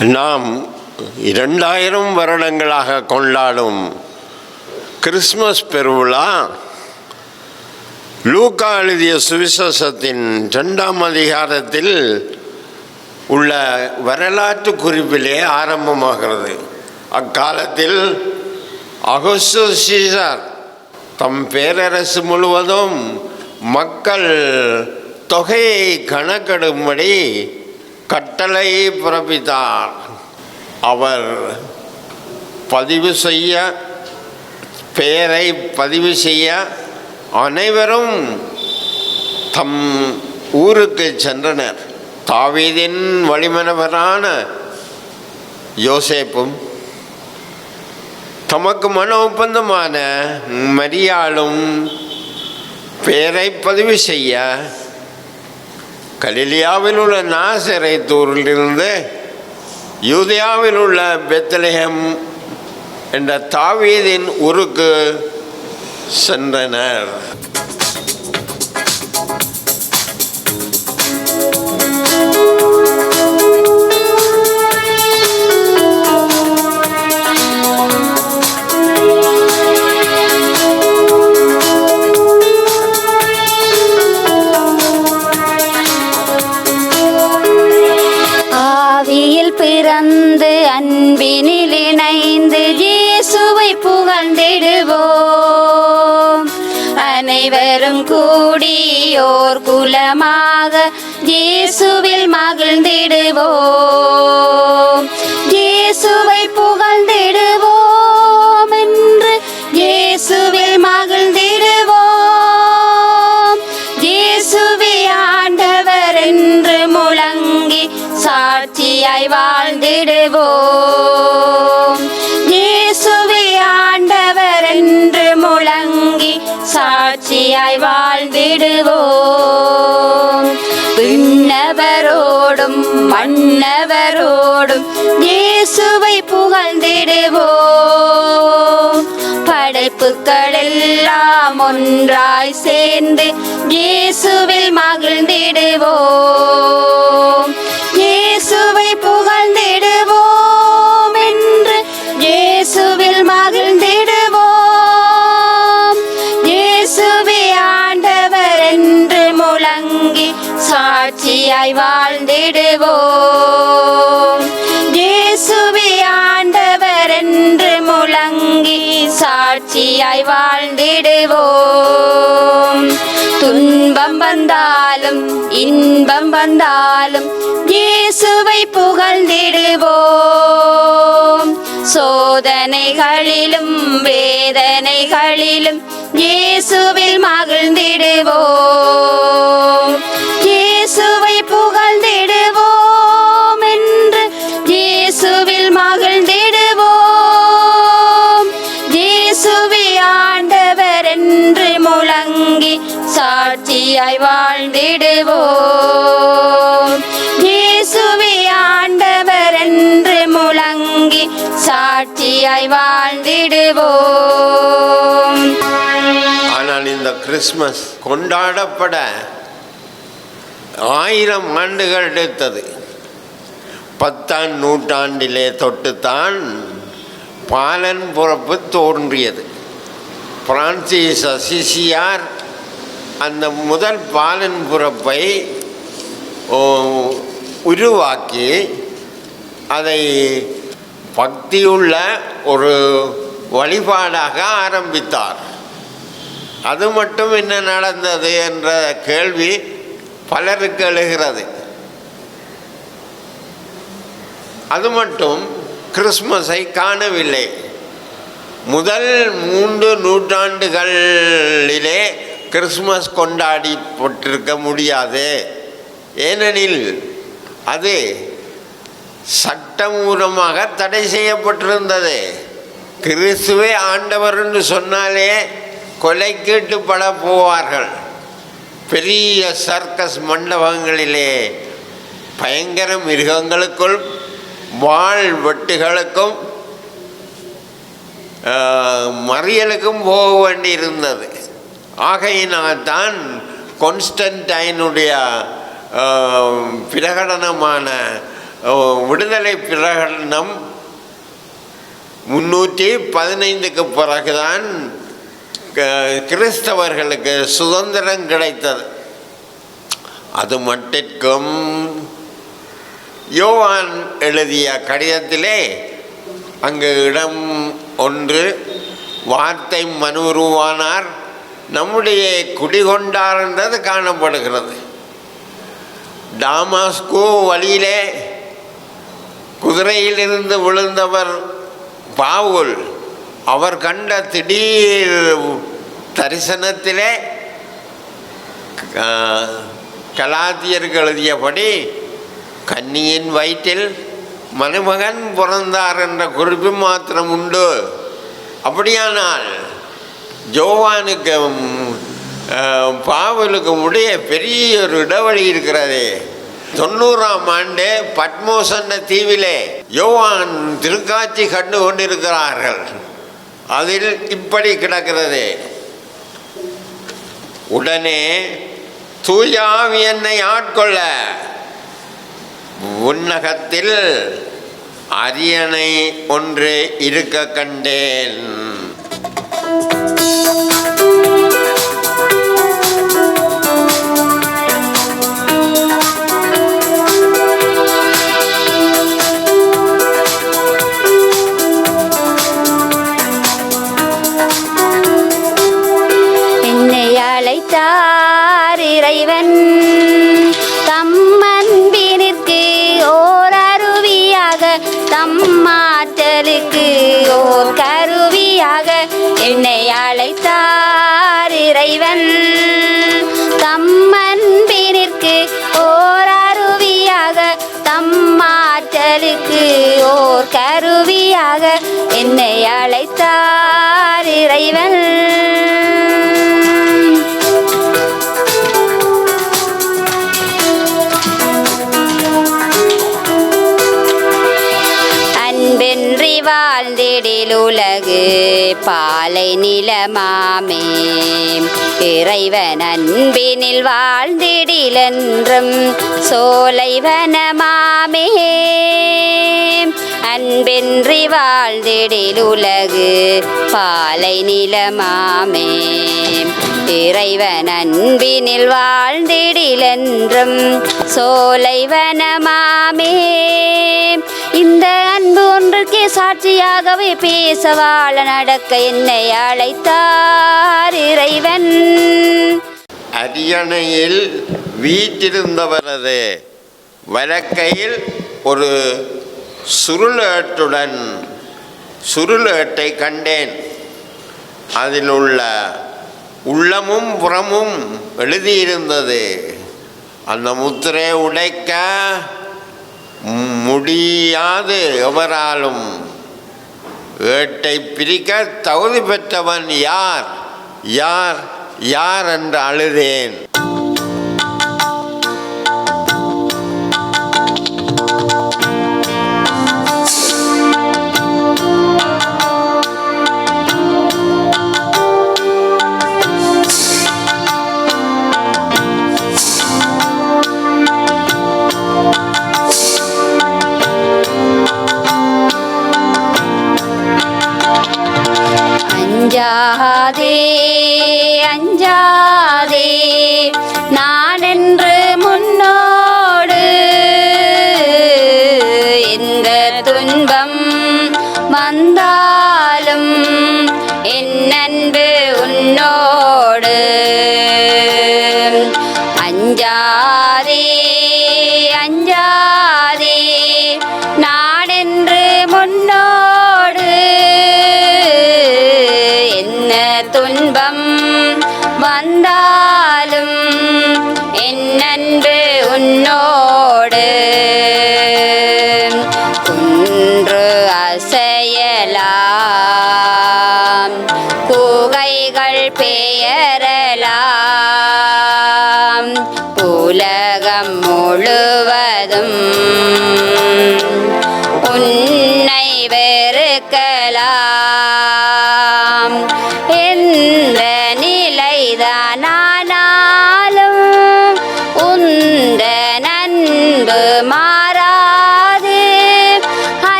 நாம் இரண்டாயிரம் வருடங்களாக கொண்டாடும் கிறிஸ்மஸ் பெருவிழா லூக்கா எழுதிய சுவிசேஷத்தின் ரெண்டாம் அதிகாரத்தில் உள்ள வரலாற்று குறிப்பிலே ஆரம்பமாகிறது. அக்காலத்தில் அகஸ்து சீசர் தம் பேரரசு முழுவதும் மக்கள் தொகையை கணக்கெடும்படி கட்டளை பிறப்பித்தார். அவர் பதிவு செய்ய பெயரை பதிவு செய்ய அனைவரும் தம் ஊருக்கு சென்றனர். தாவீதின் வழிமனவரான யோசேப்பும் தமக்கு மன ஒப்பந்தமான மரியாளும் பெயரை பதிவு செய்ய கலிலியாவில் உள்ள நாசரை தூரிலிருந்து யூதியாவில் உள்ள பெத்தலேகம் என்ற தாவீதின் ஊருக்கு சென்றனர். புகழ்ந்திடுவோம் இயேசுவை புகழ்ந்திடுவோம் என்று இயேசுவில் மகிழ்ந்திடுவோம். இயேசுவே ஆண்டவர் என்று முழங்கி சாட்சியாய் வாழ்ந்திடுவோம். இயேசுவே ஆண்டவர் என்று முழங்கி சாட்சியாய் வாழ்ந்திடுவோம். மன்னரோடும் மன்னவரோடும் இயேசுவை புகழ்ந்திடுவோம். படைப்புகள் எல்லாம் ஒன்றாய் சேர்ந்து இயேசுவில் மகிழ்ந்திடுவோம். இயேசுவை சாட்சியாய் வாழ்ந்திடுவோம். இயேசுவே ஆண்டவர் என்று முழங்கி சாட்சியாய் வாழ்ந்திடுவோம். துன்பம் வந்தாலும் இன்பம் வந்தாலும் இயேசுவை புகழ்ந்திடுவோம். சோதனைகளிலும் வேதனைகளிலும் இயேசுவில் மகிழ்ந்திடுவோம். இயேசுவை புகழ்ந்திடுவோம் என்று இயேசுவில் மகிழ்ந்திடுவோம். இயேசுவி ஆண்டவர் என்று முழங்கி சாட்சியாய் வாழ்ந்திடுவோம். இயேசுவி ஆண்டவர் என்று முழங்கி சாட்சியாய் வாழ்ந்திடுவோம். ஆனால் இந்த கிறிஸ்மஸ் கொண்டாடப்பட ஆயிரம் ஆண்டுகள் எடுத்தது. பத்தாம் நூற்றாண்டிலே தொட்டுத்தான் பாலன் புறப்பு தோன்றியது. பிரான்சிஸ் அசிசியார் அந்த முதல் பாலன் புறப்பை உருவாக்கி அதை பக்தியுள்ள ஒரு வழிபாடாக ஆரம்பித்தார். அது மட்டும் என்ன நடந்தது என்ற கேள்வி பலருக்கு எழுகிறது. அது மட்டும் கிறிஸ்மஸை காணவில்லை. முதல் மூன்று நூற்றாண்டுகளிலே கிறிஸ்மஸ் கொண்டாடிப்பட்டிருக்க முடியாது. ஏனெனில் அது சட்டமூலமாக தடை செய்யப்பட்டிருந்தது. கிறிஸ்துவே ஆண்டவர் என்று சொன்னாலே கொலைக்கீட்டுப்பட போவார்கள். பெரிய சர்க்கஸ் மண்டபங்களிலே பயங்கர மிருகங்களுக்குள் வாழ் வெட்டுகளுக்கும் மறியலுக்கும் போக வேண்டியிருந்தது. ஆகையினால்தான் கொன்ஸ்டன்டைனுடைய பிரகடனமான விடுதலை பிரகடனம் முன்னூற்றி பதினைந்துக்கு பிறகுதான் கிறிஸ்தவர்களுக்கு சுதந்திரம் கிடைத்தது. அது மட்டிற்கும் யோவான் எழுதிய கடிதத்திலே அங்கு இடம் ஒன்று வார்த்தை மனுருவானார் நம்முடைய குடிகொண்டார் என்றது காணப்படுகிறது. டாமாஸ்கோ வழியிலே குதிரையிலிருந்து விழுந்தவர் பாவுல் அவர் கண்ட திடீர் தரிசனத்திலே ஆஹ், எழுதியபடி கன்னியின் வயிற்றில் மருமகன் பிறந்தார் என்ற குறிப்பு மாத்திரம் உண்டு. அப்படியானால் ஜோவானுக்கு பாவலுக்கு உடைய பெரிய ஒரு இடைவெளி இருக்கிறது. தொண்ணூறாம் ஆண்டு பத்மோசன்ன தீவிலே யோவான் திருக்காட்சி கண்டு கொண்டிருக்கிறார்கள். அதில் இப்படி கிடக்கிறது. உடனே தூயாவி என்னை ஆட்கொள்ள. உன்னகத்தில் அரியணை ஒன்று இருக்க கண்டேன். ஓர் கருவியாக என்னை அழைத்தார் இறைவன். தம்மன்பினிற்கு ஓர் அருவியாக தம்மாற்றலுக்கு ஓர் கருவியாக என்னை அழைத்தார் இறைவன். அன்பென்றி வாழ்ந்திடில் உலகு பாலை நிலமாமே. இறைவன் அன்பினில் வாழ்ந்திடிலென்றும் சோலைவனமாமே அன்பின்றி வாழ்ந்திடில் உலகு பாலை நிலமாமே. இறைவன் அன்பினில் வாழ்ந்திடிலென்றும் சோலைவனமாமே இந்த அன்பு ஒன்றுக்கே சாட்சியாகவே பேச வாழ நடக்க என்னை அழைத்தார் இறைவன். அரியணையில் வீற்றிருந்தவரது வலக்கையில் ஒரு சுருளேட்டுடன் சுருளேட்டை கண்டேன். அதில் உள்ள உள்ளமும் புறமும் எழுதியிருந்தது. அந்த முத்திரையை உடைக்க முடியாது எவராலும். ஏட்டை பிரிக்க தகுதி பெற்றவன் யார்? யார் யார் என்று அழுதேன். 안녕.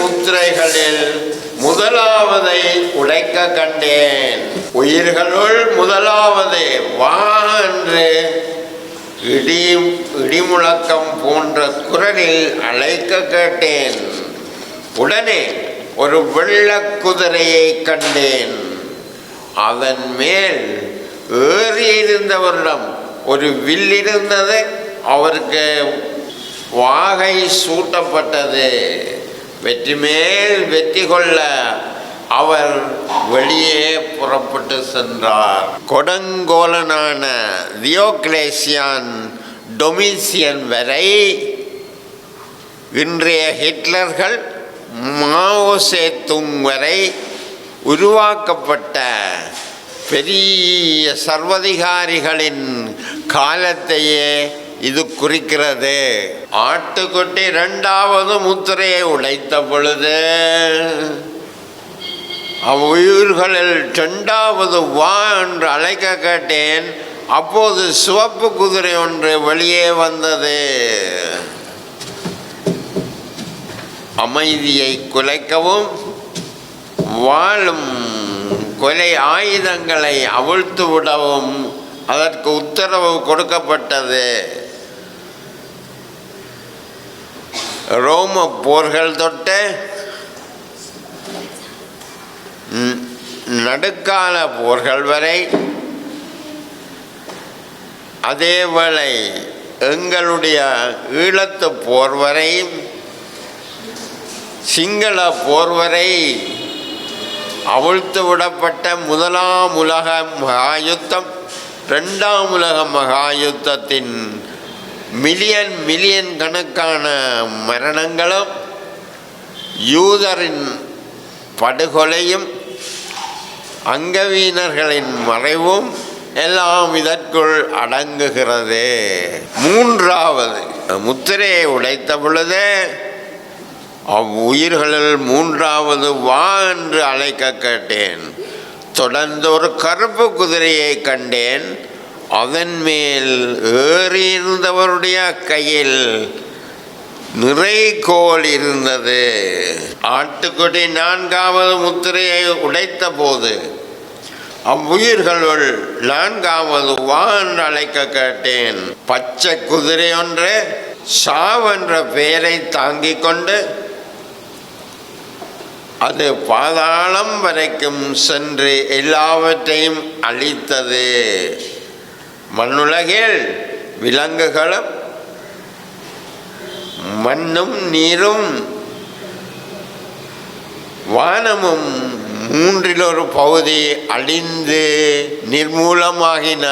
முத்திரைகளில் முதலாவதை உடைக்க கண்டேன். உயிர்களுள் முதலாவது வா என்று இடி இடிமுழக்கம் போன்ற குரலில் அழைக்க கேட்டேன். உடனே ஒரு வெள்ள குதிரையை கண்டேன். அதன் மேல் ஏறியிருந்தவரிடம் ஒரு வில் இருந்தது. அவருக்கு வாகை சூட்டப்பட்டது. வெற்றி மேல் வெற்றி கொள்ள அவர் வெளியே புறப்பட்டு சென்றார். கொடங்கோலனான தியோக்லேசியான் டொமிசியன் வரை இன்றைய ஹிட்லர்கள் மாவோசே துங் வரை உருவாக்கப்பட்ட பெரிய சர்வதிகாரிகளின் காலத்தையே இது குறிக்கிறது. ஆட்டுக்குட்டி இரண்டாவது முத்திரையை உடைத்த பொழுது அவ்வுயிர்களில் இரண்டாவது வா என்று அழைக்க கேட்டேன். அப்போது சிவப்பு குதிரை ஒன்று வெளியே வந்தது. அமைதியை குலைக்கவும் வாழும் கொலை ஆயுதங்களை அவிழ்த்து விடவும் அதற்கு உத்தரவு கொடுக்கப்பட்டது. ரோம போர்கள் தொட்ட நடுக்கால போர்கள் வரை அதேவேளை எங்களுடைய ஈழத்து போர் வரை சிங்கள போர் வரை அவிழ்த்து விடப்பட்ட முதலாம் உலக மகாயுத்தம் ரெண்டாம் உலக மகாயுத்தத்தின் மில்லியன் மில்லியன் கணக்கான மரணங்களும் யூதரின் படுகொலையும் அங்கவீனர்களின் மறைவும் எல்லாம் இதற்குள் அடங்குகிறது. மூன்றாவது முத்திரையை உடைத்த பொழுது அவ்வுயிர்களில் மூன்றாவது வா என்று அழைக்க கேட்டேன். தொடர்ந்து ஒரு கருப்பு குதிரையை கண்டேன். அதன் மேல் ஏறியிருந்தவருடைய கையில் நிறைகோல் இருந்தது. ஆட்டுக்குடி நான்காவது முத்திரையை உடைத்த போது அவ்வுயிர்களுள் நான்காவது வா என்று அழைக்க கேட்டேன். பச்சை குதிரை ஒன்று சாவென்ற பெயரை தாங்கிக் கொண்டு அது பாதாளம் வரைக்கும் சென்று எல்லாவற்றையும் அழித்தது. மண்ணுலகில் விலங்குகளும் மண்ணும் நீரும் வானமும் மூன்றில் ஒரு பகுதி அழிந்து நிர்மூலமாகின.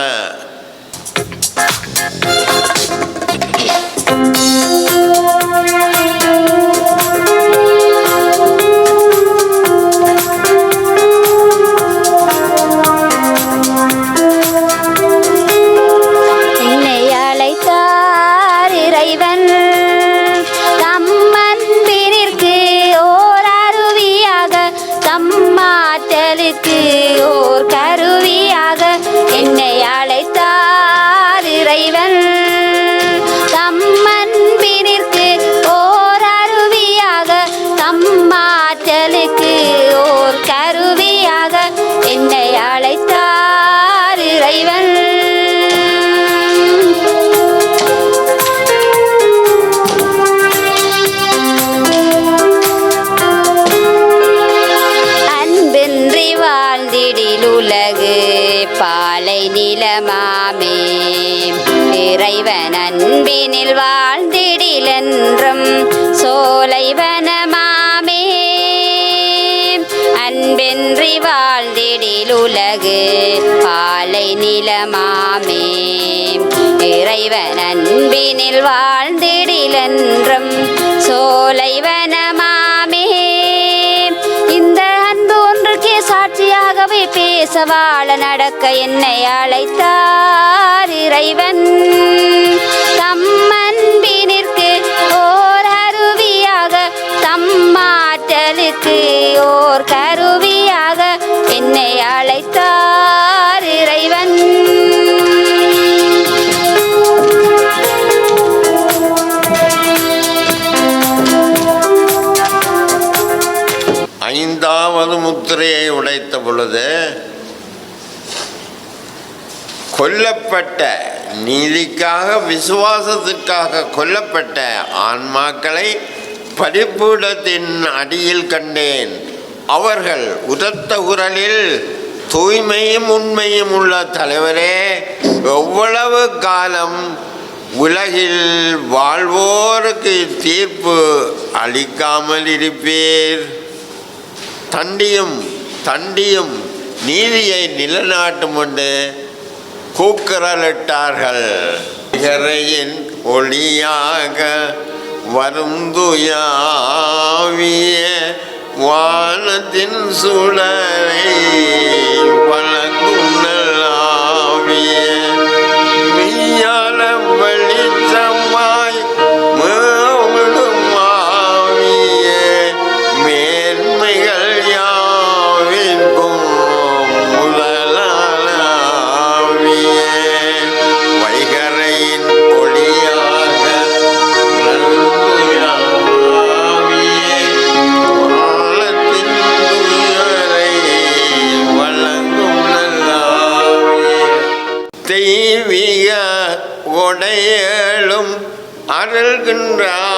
பாலை இறைவன் அன்பினில் வாழ்ந்திடில் என்றும் சோலைவனமாமே இந்த அன்பு ஒன்றுக்கே சாட்சியாகவே பேச வாழ நடக்க என்னை அழைத்தார் இறைவன். தம்மன்பினிற்கு ஓர் அருவியாக தம்மாற்றலுக்கு ஓர் கருவியாக என்னை அழைத்தார் இறைவன். ஐந்தாவது முத்திரையை உடைத்த பொழுது கொல்லப்பட்ட நீதிக்காக விசுவாசத்திற்காக கொல்லப்பட்ட ஆன்மாக்களை பரிபூடத்தின் அடியில் கண்டேன். அவர்கள் உதத்த குரலில் தூய்மையும் உண்மையும் உள்ள தலைவரே எவ்வளவு காலம் உலகில் வாழ்வோருக்கு தீர்ப்பு அளிக்காமல் இருப்பீர்? தண்டியும் தண்டியும் நீதியை நிலநாட்டும் கொண்டு கூக்குரலிட்டார்கள். ஒளியாக வரும் துயாவிய வானத்தின் சுடரை தெய்வீக உடையலும் அருள்கின்றாவியே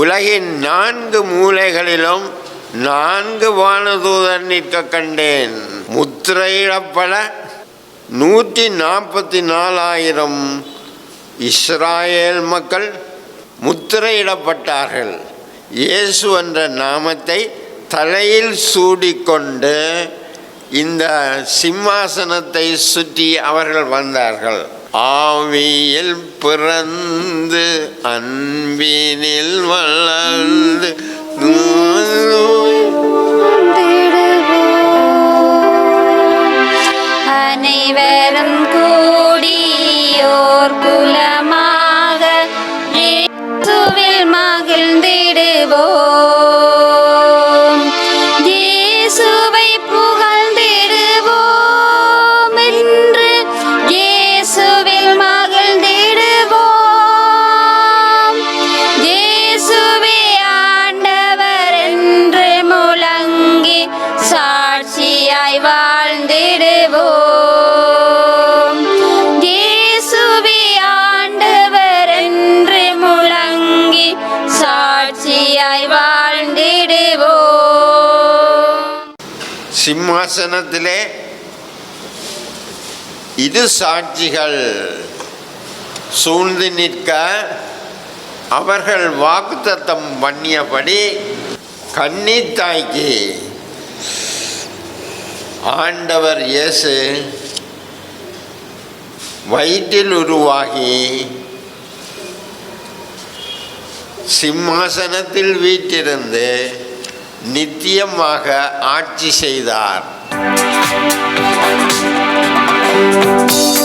உலகின் நான்கு மூலைகளிலும் நான்கு வானதூதர் நிற்க கண்டேன். முத்திரையிடப்பட நூற்றி நாற்பத்தி நாலாயிரம் இஸ்ராயேல் மக்கள் முத்திரையிடப்பட்டார்கள். இயேசு என்ற நாமத்தை தலையில் சூடிக்கொண்டு இந்த சிம்மாசனத்தை சுற்றி அவர்கள் வந்தார்கள். ஆவியில் பிறந்து அன்பினில் வளர்ந்து அனைவரும் கூடியோர் குலமாக மகிழ்ந்திடுவோம். இது சாட்சிகள் சூழ்ந்து நிற்க அவர்கள் வாக்குத்தத்தம் பண்ணியபடி கன்னித்தாய்க்கு ஆண்டவர் இயேசு வயிற்றில் உருவாகி சிம்மாசனத்தில் வீட்டிருந்து நித்தியமாக ஆட்சி செய்தார். Thank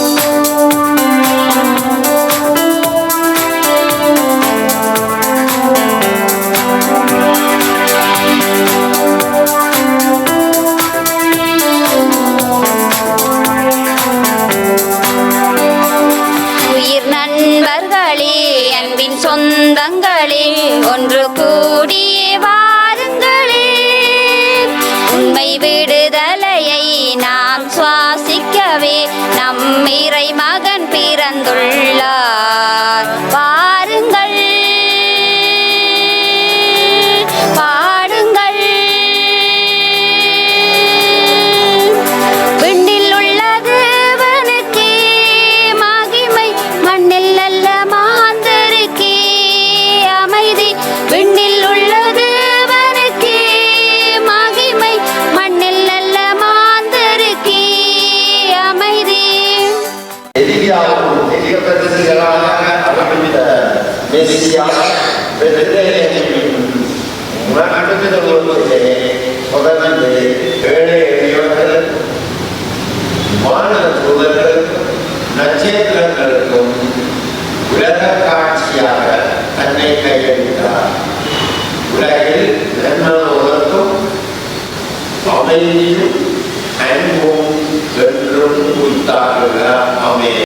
வானத தூதர்களுக்கும் நட்சத்திரங்களுக்கும் உலக காட்சியாக தன்னை கையளித்தார். உலகில் நன்மை உலகம் அமைதியும் அன்பும் என்றும் உத்தாருகிறார் அமே